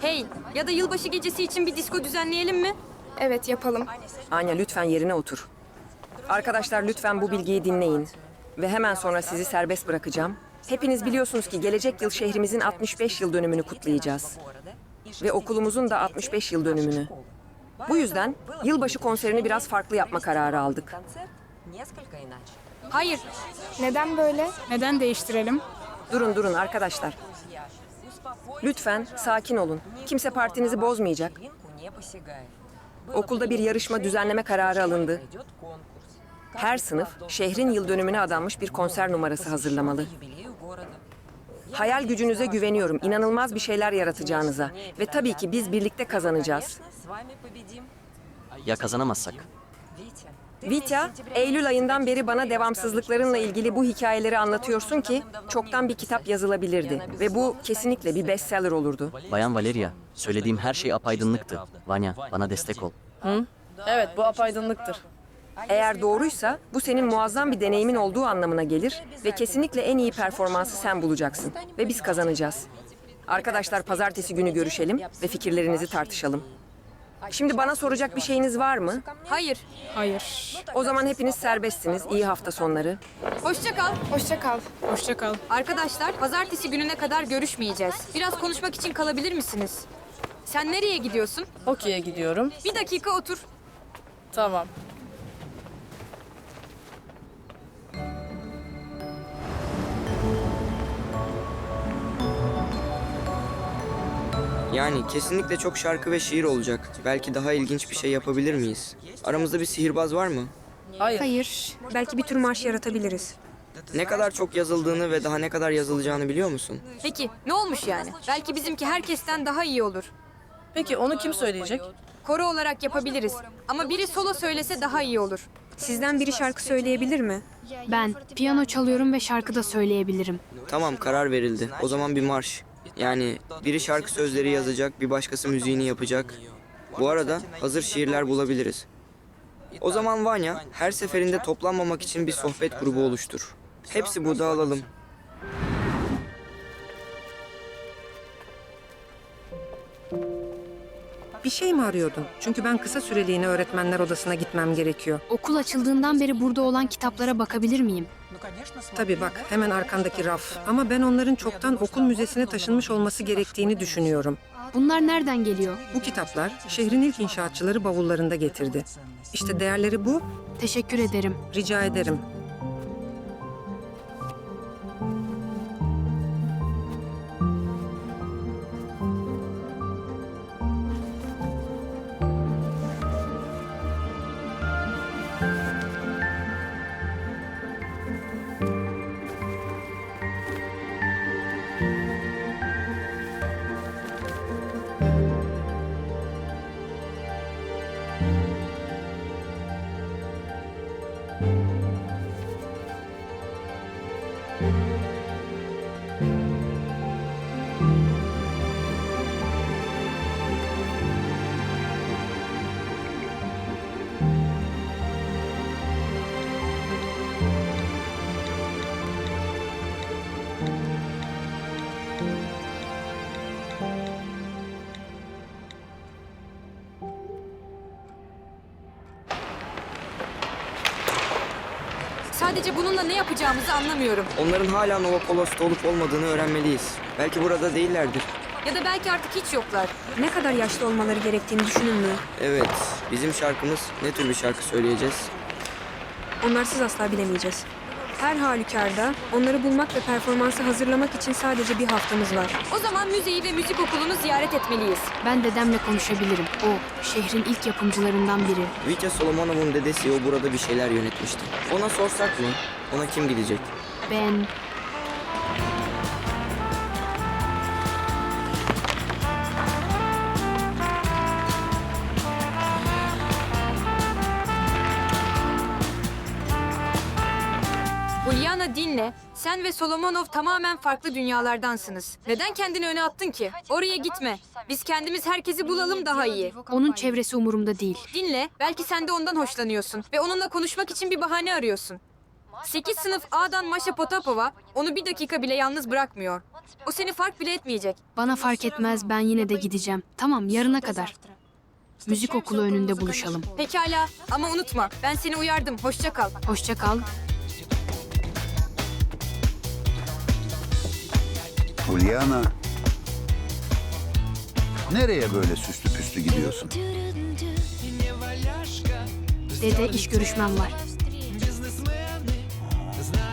Hey, ya da yılbaşı gecesi için bir disko düzenleyelim mi? Evet yapalım. Anya lütfen yerine otur. Arkadaşlar lütfen bu bilgiyi dinleyin. Ve hemen sonra sizi serbest bırakacağım. Hepiniz biliyorsunuz ki gelecek yıl şehrimizin 65 yıl dönümünü kutlayacağız. Ve okulumuzun da 65 yıl dönümünü. Bu yüzden yılbaşı konserini biraz farklı yapma kararı aldık. Hayır, Neden böyle? Neden değiştirelim? Durun durun arkadaşlar. Lütfen sakin olun. Kimse partinizi bozmayacak. Okulda bir yarışma düzenleme kararı alındı. Her sınıf şehrin yıl dönümüne adanmış bir konser numarası hazırlamalı. Hayal gücünüze güveniyorum. İnanılmaz bir şeyler yaratacağınıza. Ve tabii ki biz birlikte kazanacağız. Ya kazanamazsak? Vitya, Eylül ayından beri bana devamsızlıklarınla ilgili bu hikayeleri anlatıyorsun ki çoktan bir kitap yazılabilirdi. Ve bu kesinlikle bir bestseller olurdu. Bayan Valeria, söylediğim her şey apaydınlıktı. Vanya, bana destek ol. Evet bu apaydınlıktır. Eğer doğruysa bu senin muazzam bir deneyimin olduğu anlamına gelir ve kesinlikle en iyi performansı sen bulacaksın ve biz kazanacağız. Arkadaşlar pazartesi günü görüşelim ve fikirlerinizi tartışalım. Şimdi bana soracak bir şeyiniz var mı? hayır. Hayır. O zaman hepiniz serbestsiniz. İyi hafta sonları. Hoşça kal. Hoşça kal. Hoşça kal. Arkadaşlar, pazartesi gününe kadar görüşmeyeceğiz. Biraz konuşmak için kalabilir misiniz? Sen nereye gidiyorsun? Okey'e gidiyorum. Bir dakika otur. Tamam. Yani kesinlikle çok şarkı ve şiir olacak. Belki daha ilginç bir şey yapabilir miyiz? Aramızda bir sihirbaz var mı? Hayır. Hayır. Belki bir tür marş yaratabiliriz. Ne kadar çok yazıldığını ve daha ne kadar yazılacağını biliyor musun? Peki, ne olmuş yani? Belki bizimki herkesten daha iyi olur. Peki onu kim söyleyecek? Koro olarak yapabiliriz. Ama biri solo söylese daha iyi olur. Sizden biri şarkı söyleyebilir mi? Ben piyano çalıyorum ve şarkı da söyleyebilirim. Tamam karar verildi. O zaman bir marş. Yani biri şarkı sözleri yazacak, bir başkası müziğini yapacak. Bu arada hazır şiirler bulabiliriz. O zaman Vanya her seferinde toplanmamak için bir sohbet grubu oluştur. Hepsi burada alalım. Bir şey mi arıyordun? Çünkü ben kısa süreliğine öğretmenler odasına gitmem gerekiyor. Okul açıldığından beri burada olan kitaplara bakabilir miyim? Tabii bak hemen arkandaki raf. Ama ben onların çoktan okul müzesine taşınmış olması gerektiğini düşünüyorum. Bunlar nereden geliyor? Bu kitaplar şehrin ilk inşaatçıları bavullarında getirdi. İşte değerleri bu. Teşekkür ederim. Rica ederim. Sadece bununla ne yapacağımızı anlamıyorum. Onların hala Novokolos'ta olup olmadığını öğrenmeliyiz. Belki burada değillerdir. Ya da belki artık hiç yoklar. Ne kadar yaşlı olmaları gerektiğini düşünün mü? Evet, bizim şarkımız ne tür bir şarkı söyleyeceğiz? Onlarsız asla bilemeyeceğiz. Her halükarda onları bulmak ve performansı hazırlamak için sadece bir haftamız var. O zaman müzeyi ve müzik okulunu ziyaret etmeliyiz. Ben dedemle konuşabilirim. O şehrin ilk yapımcılarından biri. Vitya Solomonov'un dedesi o burada bir şeyler yönetmişti. Ona sorsak mı? Ona kim gidecek? Ben Sen ve Solomonov tamamen farklı dünyalardansınız. Neden kendini öne attın ki? Oraya gitme. Biz kendimiz herkesi bulalım daha iyi. Onun çevresi umurumda değil. Dinle. Belki sen de ondan hoşlanıyorsun ve onunla konuşmak için bir bahane arıyorsun. 8 sınıf A'dan Maşa Potapova onu bir dakika bile yalnız bırakmıyor. O seni fark bile etmeyecek. Bana fark etmez ben yine de gideceğim. Tamam yarına kadar. Müzik okulu önünde buluşalım. Pekala ama unutma ben seni uyardım. Hoşça kal. Hoşça kal. Uliana. Nereye böyle süslü püslü gidiyorsun? Dede iş görüşmem var.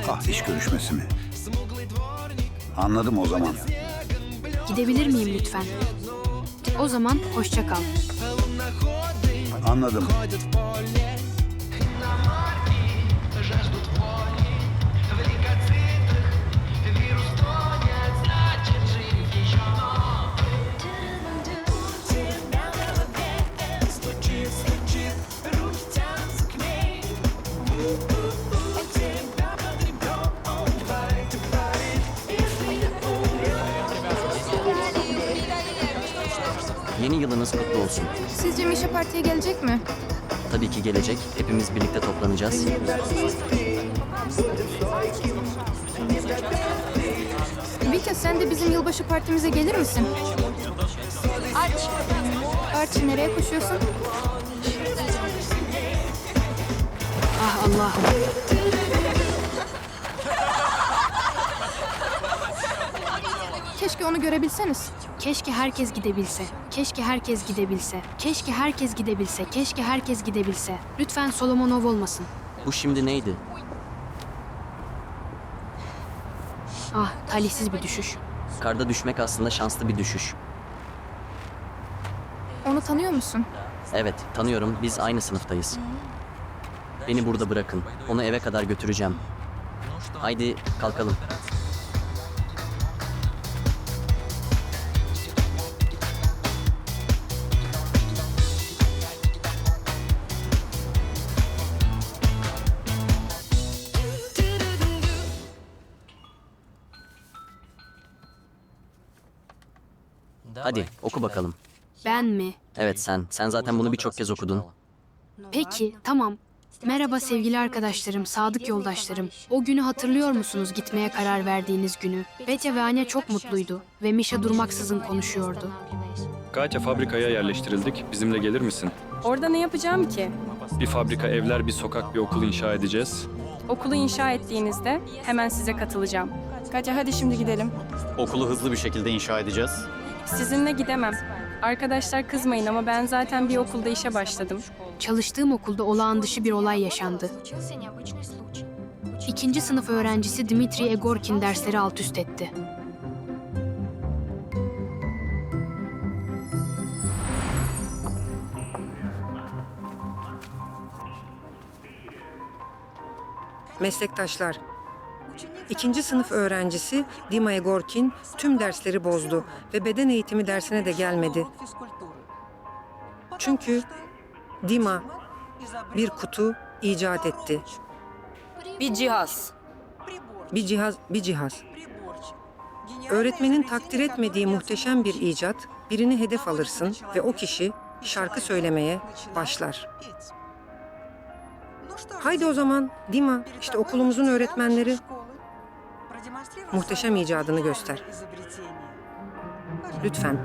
Ah iş görüşmesi mi? Anladım o zaman. Gidebilir miyim lütfen? O zaman hoşça kal. Anladım. Yeni yılınız kutlu olsun. Sizce Mişa partiye gelecek mi? Tabii ki gelecek. Hepimiz birlikte toplanacağız. Vika sen de bizim yılbaşı partimize gelir misin? Arç. Arç nereye koşuyorsun? Ah Allah'ım. Keşke onu görebilseniz. Keşke herkes gidebilse. Keşke herkes gidebilse. Keşke herkes gidebilse. Keşke herkes gidebilse. Lütfen Solomonov olmasın. Bu şimdi neydi? Ah talihsiz bir düşüş. Karda düşmek aslında şanslı bir düşüş. Onu tanıyor musun? Evet, tanıyorum. Biz aynı sınıftayız. Beni burada bırakın. Onu eve kadar götüreceğim. Haydi kalkalım. Oku bakalım. Ben mi? Evet sen. Sen zaten bunu birçok kez okudun. Peki, tamam. Merhaba sevgili arkadaşlarım, sadık yoldaşlarım. O günü hatırlıyor musunuz gitmeye karar verdiğiniz günü? Betya ve Anya çok mutluydu ve Mişa durmaksızın konuşuyordu. Katya fabrikaya yerleştirildik. Bizimle gelir misin? Orada ne yapacağım ki? Bir fabrika, evler, bir sokak, bir okul inşa edeceğiz. Okulu inşa ettiğinizde hemen size katılacağım. Katya hadi şimdi gidelim. Okulu hızlı bir şekilde inşa edeceğiz. Sizinle gidemem. Arkadaşlar kızmayın ama ben zaten bir okulda işe başladım. Çalıştığım okulda olağan dışı bir olay yaşandı. İkinci sınıf öğrencisi Dmitri Egorkin dersleri alt üst etti. Meslektaşlar. İkinci sınıf öğrencisi Dima Egorkin tüm dersleri bozdu ve beden eğitimi dersine de gelmedi. Çünkü Dima bir kutu icat etti. Bir cihaz. Bir cihaz, bir cihaz. Öğretmenin takdir etmediği muhteşem bir icat, birini hedef alırsın ve o kişi şarkı söylemeye başlar. Haydi o zaman Dima, işte okulumuzun öğretmenleri muhteşem icadını göster. Lütfen.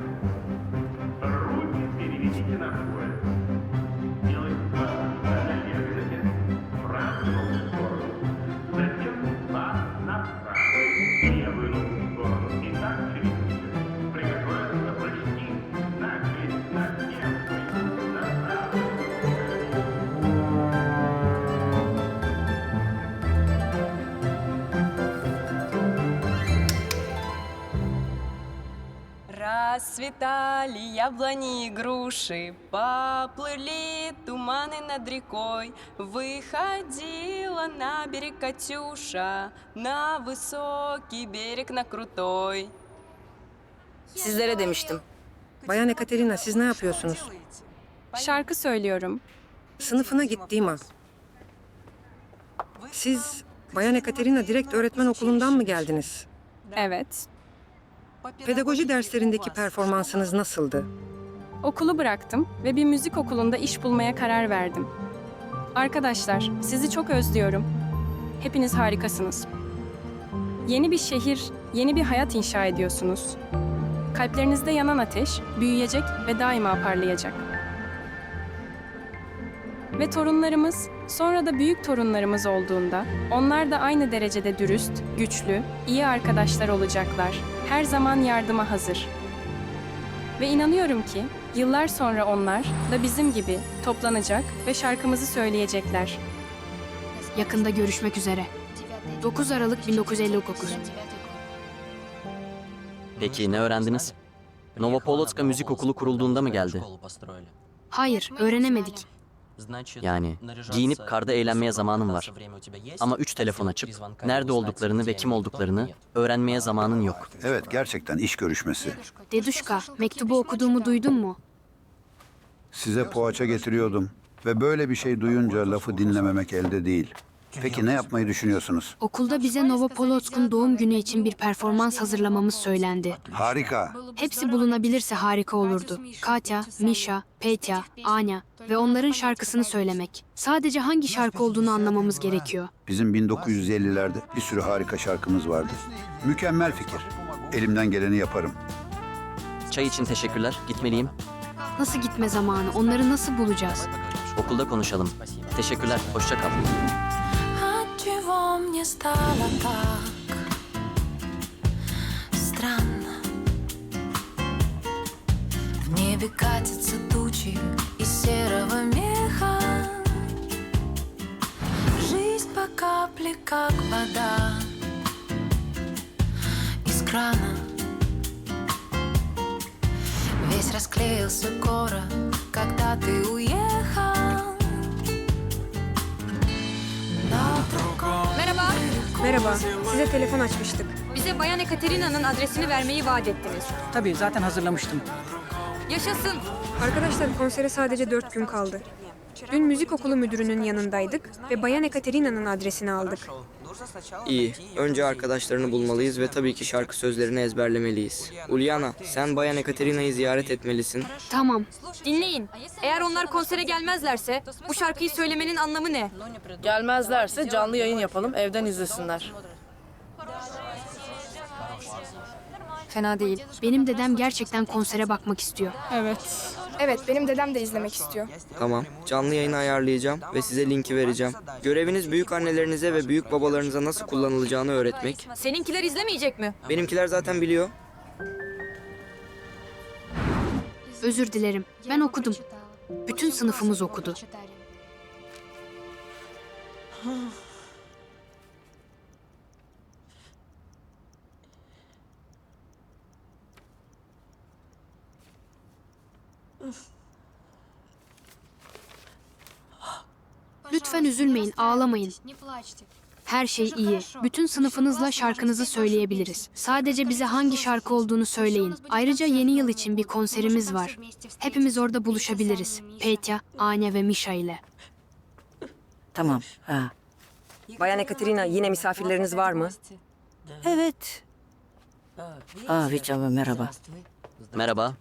Расцветали яблони и груши, поплыли туманы над рекой. Выходила на берег Катюша, на высокий берег, на крутой. Sizlere demiştim. Bayan Ekaterina siz ne yapıyorsunuz? Şarkı söylüyorum. Sınıfına git Dima. Siz Bayan Ekaterina direkt öğretmen okulundan mı geldiniz? Evet. Pedagoji derslerindeki performansınız nasıldı? Okulu bıraktım ve bir müzik okulunda iş bulmaya karar verdim. Arkadaşlar, sizi çok özlüyorum. Hepiniz harikasınız. Yeni bir şehir, yeni bir hayat inşa ediyorsunuz. Kalplerinizde yanan ateş büyüyecek ve daima parlayacak. Ve torunlarımız, sonra da büyük torunlarımız olduğunda onlar da aynı derecede dürüst, güçlü, iyi arkadaşlar olacaklar. Her zaman yardıma hazır. Ve inanıyorum ki yıllar sonra onlar da bizim gibi toplanacak ve şarkımızı söyleyecekler. Yakında görüşmek üzere. 9 Aralık 1959. Peki ne öğrendiniz? Novopolotska Müzik Okulu kurulduğunda mı geldi? Hayır, öğrenemedik. Yani giyinip karda eğlenmeye zamanın var. Ama üç telefon açıp nerede olduklarını ve kim olduklarını öğrenmeye zamanın yok. Evet gerçekten iş görüşmesi. Deduşka, mektubu okuduğumu duydun mu? Size poğaça getiriyordum. Ve böyle bir şey duyunca lafı dinlememek elde değil. Peki ne yapmayı düşünüyorsunuz? Okulda bize Novopolotsk'un doğum günü için bir performans hazırlamamız söylendi. Harika. Hepsi bulunabilirse harika olurdu. Katya, Misha, Petya, Anya ve onların şarkısını söylemek. Sadece hangi şarkı olduğunu anlamamız gerekiyor. Bizim 1950'lerde bir sürü harika şarkımız vardı. Mükemmel fikir. Elimden geleni yaparım. Çay için teşekkürler. Gitmeliyim. Nasıl gitme zamanı? Onları nasıl bulacağız? Okulda konuşalım. Teşekkürler. Hoşça kal. Мне стало так странно? В небе катятся тучи из серого меха. Жизнь по капле, как вода из крана. Весь расклеился город, когда ты уехал. На Merhaba. Size telefon açmıştık. Bize Bayan Ekaterina'nın adresini vermeyi vaat ettiniz. Tabii zaten hazırlamıştım. Yaşasın. Arkadaşlar konsere sadece dört gün kaldı. Dün müzik okulu müdürünün yanındaydık ve Bayan Ekaterina'nın adresini aldık. İyi. Önce arkadaşlarını bulmalıyız ve tabii ki şarkı sözlerini ezberlemeliyiz. Uliana, sen Bayan Ekaterina'yı ziyaret etmelisin. Tamam. Dinleyin. Eğer onlar konsere gelmezlerse bu şarkıyı söylemenin anlamı ne? Gelmezlerse canlı yayın yapalım, evden izlesinler. Fena değil. Benim dedem gerçekten konsere bakmak istiyor. Evet. Evet, benim dedem de izlemek istiyor. Tamam. Canlı yayını ayarlayacağım ve size linki vereceğim. Göreviniz büyük annelerinize ve büyük babalarınıza nasıl kullanılacağını öğretmek. Seninkiler izlemeyecek mi? Benimkiler zaten biliyor. Özür dilerim. Ben okudum. Bütün sınıfımız okudu. Lütfen üzülmeyin, ağlamayın. Her şey iyi. Bütün sınıfınızla şarkınızı söyleyebiliriz. Sadece bize hangi şarkı olduğunu söyleyin. Ayrıca yeni yıl için bir konserimiz var. Hepimiz orada buluşabiliriz. Petya, Anya ve Misha ile. Tamam. Ha. Bayan Ekaterina yine misafirleriniz var mı? Evet. Aa Vicha merhaba. Merhaba.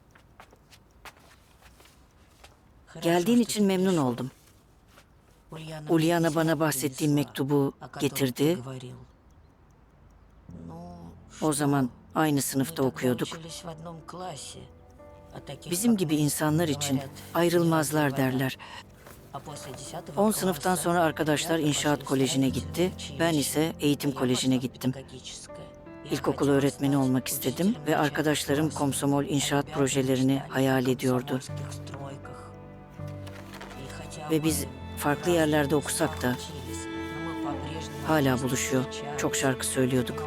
Geldiğin için memnun oldum. Uliana bana bahsettiğin mektubu getirdi. O zaman aynı sınıfta okuyorduk. Bizim gibi insanlar için ayrılmazlar derler. 10 sınıftan sonra arkadaşlar inşaat kolejine gitti. Ben ise eğitim kolejine gittim. İlkokul öğretmeni olmak istedim ve arkadaşlarım komsomol inşaat projelerini hayal ediyordu. Ve biz farklı yerlerde okusak da hala buluşuyor. Çok şarkı söylüyorduk.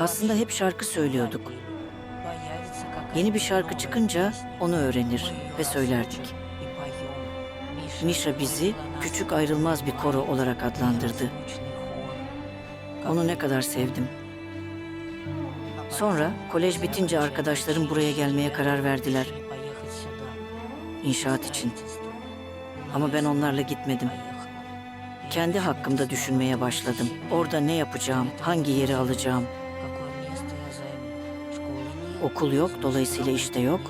Aslında hep şarkı söylüyorduk. Yeni bir şarkı çıkınca onu öğrenir ve söylerdik. Misha bizi küçük ayrılmaz bir koro olarak adlandırdı. Onu ne kadar sevdim. Sonra kolej bitince arkadaşlarım buraya gelmeye karar verdiler. İnşaat için. Ama ben onlarla gitmedim. kendi hakkımda düşünmeye başladım. Orada ne yapacağım, hangi yeri alacağım. Okul yok, dolayısıyla işte yok.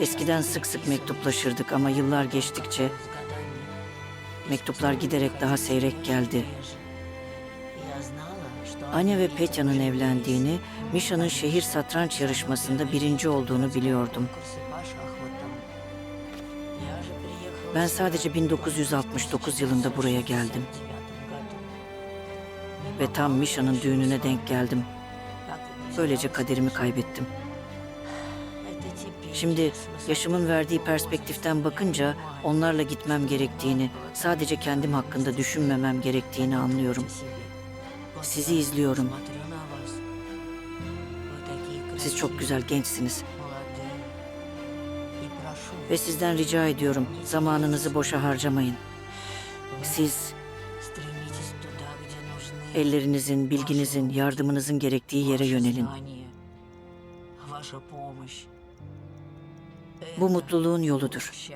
Eskiden sık sık mektuplaşırdık ama yıllar geçtikçe mektuplar giderek daha seyrek geldi. Anya ve Petya'nın evlendiğini, Misha'nın şehir satranç yarışmasında birinci olduğunu biliyordum. Ben sadece 1969 yılında buraya geldim. Ve tam Misha'nın düğününe denk geldim. Böylece kaderimi kaybettim. Şimdi yaşımın verdiği perspektiften bakınca onlarla gitmem gerektiğini, sadece kendim hakkında düşünmemem gerektiğini anlıyorum. Sizi izliyorum. Siz çok güzel gençsiniz. Ve sizden rica ediyorum zamanınızı boşa harcamayın. Siz ellerinizin, bilginizin, yardımınızın gerektiği yere yönelin. Bu mutluluğun yoludur.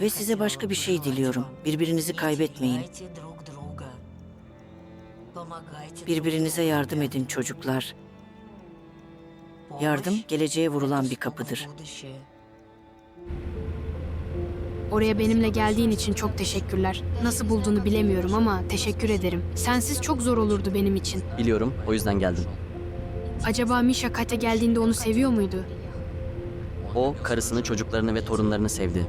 Ve size başka bir şey diliyorum. Birbirinizi kaybetmeyin. Birbirinize yardım edin çocuklar. Yardım geleceğe vurulan bir kapıdır. Oraya benimle geldiğin için çok teşekkürler. Nasıl bulduğunu bilemiyorum ama teşekkür ederim. Sensiz çok zor olurdu benim için. Biliyorum, o yüzden geldim. Acaba Misha Kate geldiğinde onu seviyor muydu? O, karısını, çocuklarını ve torunlarını sevdi.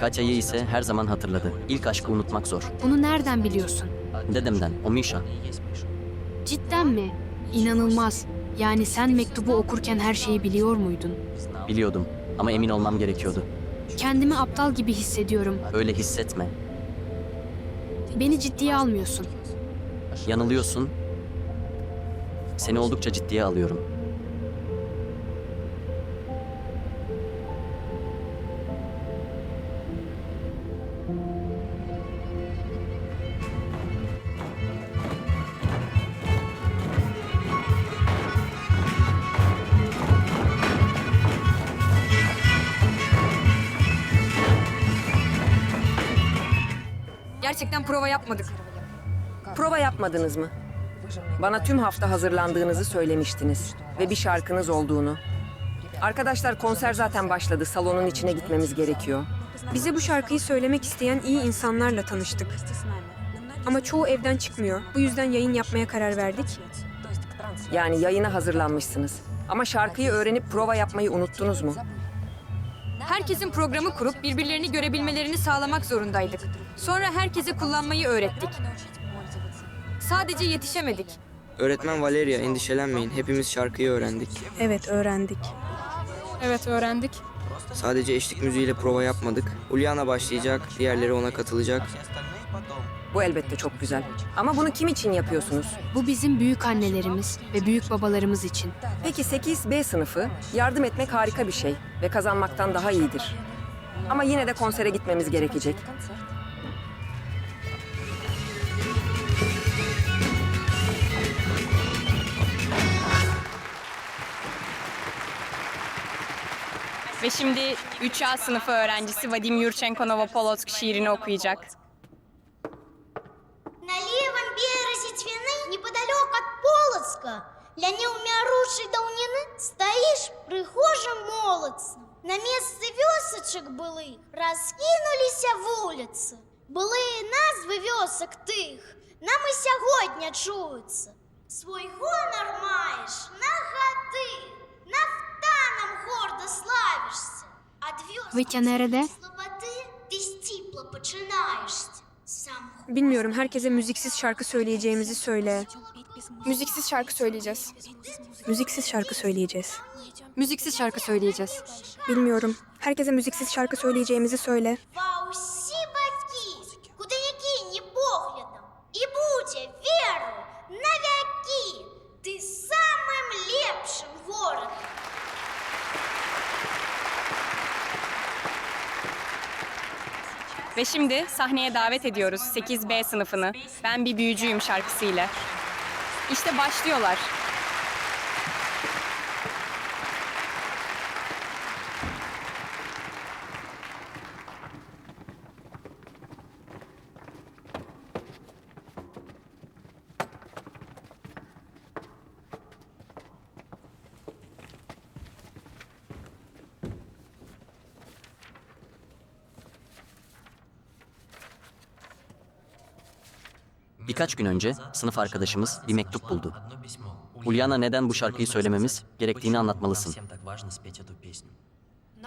Katya'yı ise her zaman hatırladı. İlk aşkı unutmak zor. Bunu nereden biliyorsun? Dedemden, o Misha. Cidden mi? İnanılmaz. Yani sen mektubu okurken her şeyi biliyor muydun? Biliyordum ama emin olmam gerekiyordu. Kendimi aptal gibi hissediyorum. Öyle hissetme. Beni ciddiye almıyorsun. Yanılıyorsun. Seni oldukça ciddiye alıyorum. Gerçekten prova yapmadık. Prova yapmadınız mı? Bana tüm hafta hazırlandığınızı söylemiştiniz ve bir şarkınız olduğunu. Arkadaşlar konser zaten başladı. Salonun içine gitmemiz gerekiyor. Bize bu şarkıyı söylemek isteyen iyi insanlarla tanıştık. Ama çoğu evden çıkmıyor. Bu yüzden yayın yapmaya karar verdik. Yani yayına hazırlanmışsınız. Ama şarkıyı öğrenip prova yapmayı unuttunuz mu? Herkesin programı kurup birbirlerini görebilmelerini sağlamak zorundaydık. Sonra herkese kullanmayı öğrettik. Sadece yetişemedik. Öğretmen Valeria endişelenmeyin. Hepimiz şarkıyı öğrendik. Evet, öğrendik. Evet öğrendik. Sadece eşlik müziğiyle prova yapmadık. Uliana başlayacak, diğerleri ona katılacak. Bu elbette çok güzel. Ama bunu kim için yapıyorsunuz? Bu bizim büyük annelerimiz ve büyük babalarımız için. Peki 8B sınıfı yardım etmek harika bir şey ve kazanmaktan daha iyidir. Ama yine de konsere gitmemiz gerekecek. Ve şimdi 3A sınıfı öğrencisi Vadim Yurchenko Novopolotsk şiirini okuyacak. Полоцка, для неумерушей давнины стоишь прихожим молодцем. На месте вёсочек былых раскинулись вулицы. Былые назвы вёсок тих нам і сьогодні чуються. Свой гонор маєш на гати, нафтаном гордо славишся. А вёсок Витя nerede? слободи ти стіпло починаєшся. Сам Bilmiyorum, herkese müziksiz şarkı söyleyeceğimizi söyle. Müziksiz şarkı söyleyeceğiz. Müziksiz şarkı söyleyeceğiz. Müziksiz şarkı söyleyeceğiz. Bilmiyorum. Herkese müziksiz şarkı söyleyeceğimizi söyle. Ve şimdi sahneye davet ediyoruz 8B sınıfını. Ben bir büyücüyüm şarkısıyla. İşte başlıyorlar. Birkaç gün önce sınıf arkadaşımız bir mektup buldu. Ulyana neden bu şarkıyı söylememiz gerektiğini anlatmalısın.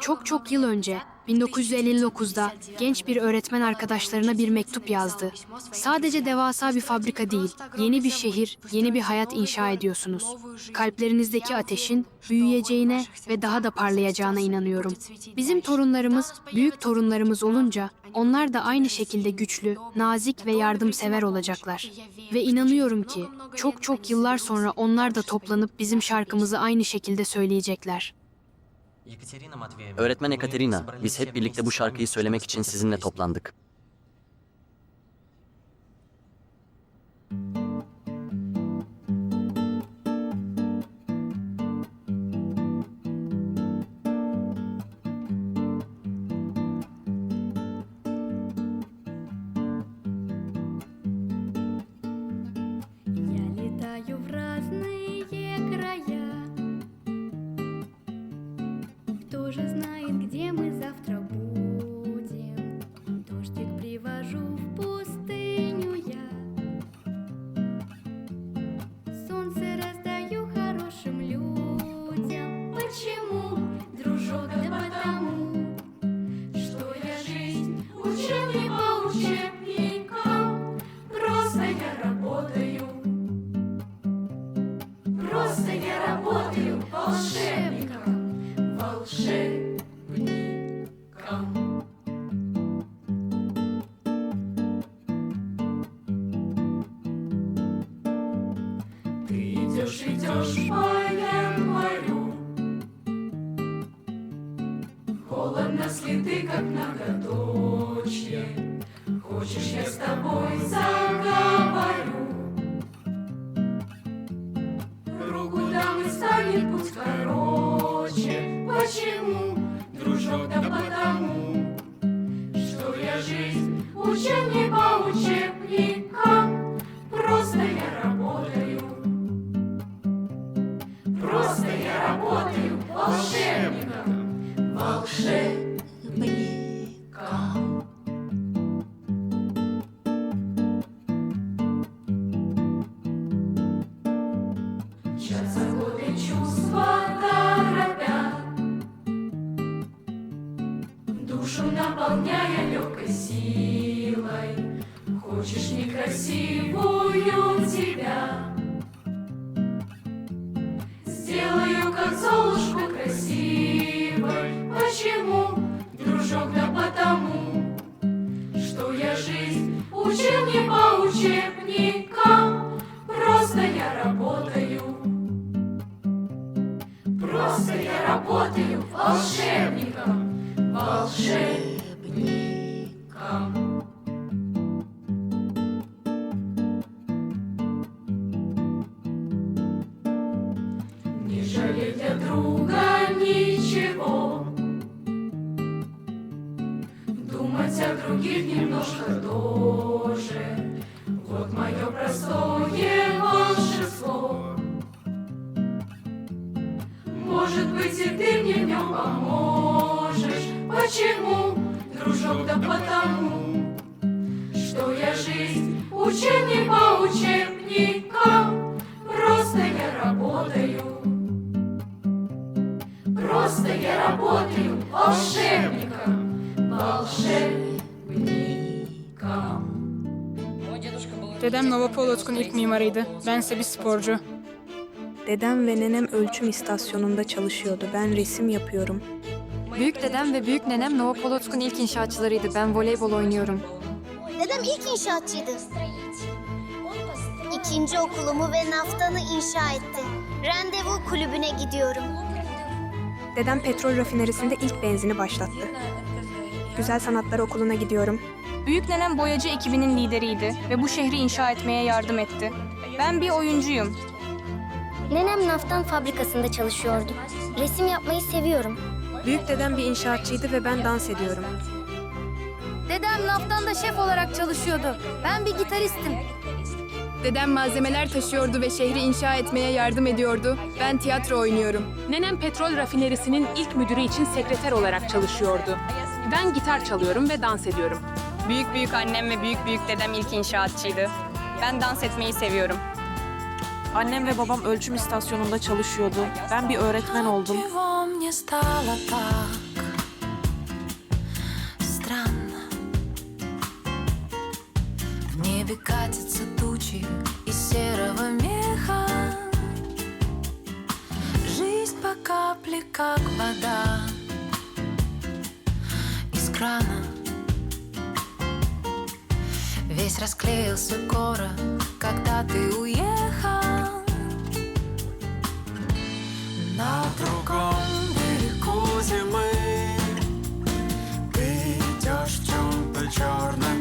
Çok çok yıl önce 1959'da genç bir öğretmen arkadaşlarına bir mektup yazdı. Sadece devasa bir fabrika değil, yeni bir şehir, yeni bir hayat inşa ediyorsunuz. Kalplerinizdeki ateşin büyüyeceğine ve daha da parlayacağına inanıyorum. Bizim torunlarımız, büyük torunlarımız olunca onlar da aynı şekilde güçlü, nazik ve yardımsever olacaklar. Ve inanıyorum ki çok çok yıllar sonra onlar da toplanıp bizim şarkımızı aynı şekilde söyleyecekler. Öğretmen Ekaterina, biz hep birlikte bu şarkıyı söylemek için sizinle toplandık. marcher. shame. Dedem Novopolotsk'un ilk mimarıydı. Bense bir sporcu. Dedem ve nenem ölçüm istasyonunda çalışıyordu. Ben resim yapıyorum. Büyük dedem ve büyük nenem Novopolotsk'un ilk inşaatçılarıydı. Ben voleybol oynuyorum. Dedem ilk inşaatçıydı. İkinci okulumu ve naftanı inşa etti. Randevu kulübüne gidiyorum. Dedem petrol rafinerisinde ilk benzini başlattı. Güzel Sanatlar Okulu'na gidiyorum. Büyük nenem boyacı ekibinin lideriydi ve bu şehri inşa etmeye yardım etti. Ben bir oyuncuyum. Nenem naftan fabrikasında çalışıyordu. Resim yapmayı seviyorum. Büyük dedem bir inşaatçıydı ve ben dans ediyorum. Dedem naftanda şef olarak çalışıyordu. Ben bir gitaristim. Dedem malzemeler taşıyordu ve şehri inşa etmeye yardım ediyordu. Ben tiyatro oynuyorum. Nenem petrol rafinerisinin ilk müdürü için sekreter olarak çalışıyordu. Ben gitar çalıyorum ve dans ediyorum. Büyük büyük annem ve büyük büyük dedem ilk inşaatçıydı. Ben dans etmeyi seviyorum. Annem ve babam ölçüm istasyonunda çalışıyordu. Ben bir öğretmen oldum. Чего мне стало так странно? В небе катятся тучи из серого меха. Жизнь по капле, как вода из крана. Весь расклеился город, когда ты уехал. На другом берегу зимы Ты идешь в чем-то черно-белом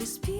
All these